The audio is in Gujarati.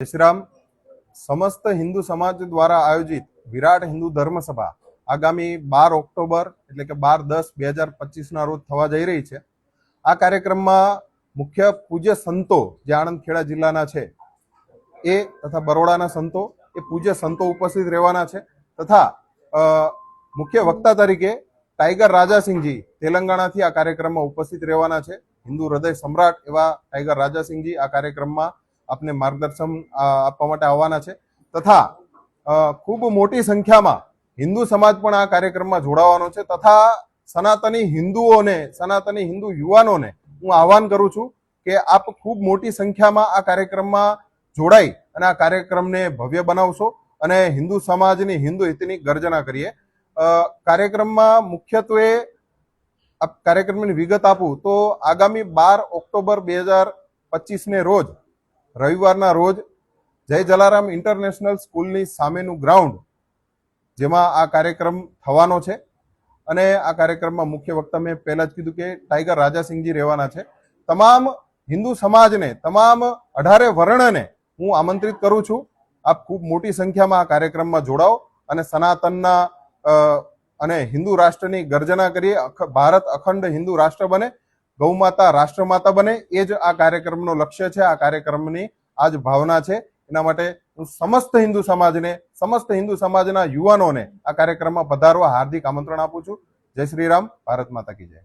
જય શ્રી રામ સમસ્ત હિન્દુ સમાજ દ્વારા આયોજિત વિરાટ હિન્દુ ધર્મસભા આગામી બાર ઓક્ટોબર એટલે કે બાર દસ બે હજાર પચીસના રોજ થવા જઈ રહી છે. આ કાર્યક્રમમાં મુખ્ય પૂજ્ય સંતો જે આણંદ ખેડા જિલ્લાના છે, એ તથા બરોડાના સંતો, એ પૂજ્ય સંતો ઉપસ્થિત રહેવાના છે તથા મુખ્ય વક્તા તરીકે ટાઈગર રાજાસિંહજી તેલંગાણાથી આ કાર્યક્રમમાં ઉપસ્થિત રહેવાના છે. હિન્દુ હૃદય સમ્રાટ એવા ટાઈગર રાજાસિંહજી આ કાર્યક્રમમાં આપને માર્ગદર્શન આપવા માટે આવવાના છે. તથા ખૂબ મોટી સંખ્યામાં હિન્દુ સમાજ પણ આ કાર્યક્રમમાં જોડાવાનો છે. તથા, સનાતની હિન્દુઓને, સનાતની હિન્દુ યુવાનોને હું આહવાન કરું છું કે આપ ખૂબ મોટી સંખ્યામાં આ કાર્યક્રમમાં જોડાઈ અને આ કાર્યક્રમને ભવ્ય બનાવશો અને હિન્દુ સમાજની, હિન્દુ હિતની ગર્જના કરીએ. કાર્યક્રમમાં મુખ્યત્વે કાર્યક્રમની વિગત આપું તો આગામી બાર ઓક્ટોબર બે હજાર પચીસને રોજ રવિવારના રોજ જય જલારામ ઇન્ટરનેશનલ સ્કૂલની સામેનું ગ્રાઉન્ડ, જેમાં આ કાર્યક્રમ થવાનો છે. અને આ કાર્યક્રમમાં મુખ્ય વક્તા મેં પહેલા જ કીધું કે ટાઈગર રાજાસિંહજી રહેવાના છે. તમામ હિન્દુ સમાજને, તમામ અઢારે વર્ણને હું આમંત્રિત કરું છું. આપ ખૂબ મોટી સંખ્યામાં આ કાર્યક્રમમાં જોડાઓ અને સનાતનના અને હિન્દુ રાષ્ટ્રની ગર્જના કરીએ. ભારત અખંડ હિન્દુ રાષ્ટ્ર બને. ગૌમાતા, રાષ્ટ્રમાતા બને, એ જ આ કાર્યક્રમનો લક્ષ્ય છે, આ કાર્યક્રમની આ જ ભાવના છે. એના માટે હું સમસ્ત હિન્દુ સમાજને, સમસ્ત હિન્દુ સમાજના યુવાનોને આ કાર્યક્રમમાં પધારવા હાર્દિક આમંત્રણ આપું છું. જય શ્રી રામ, ભારત માતા કી જય.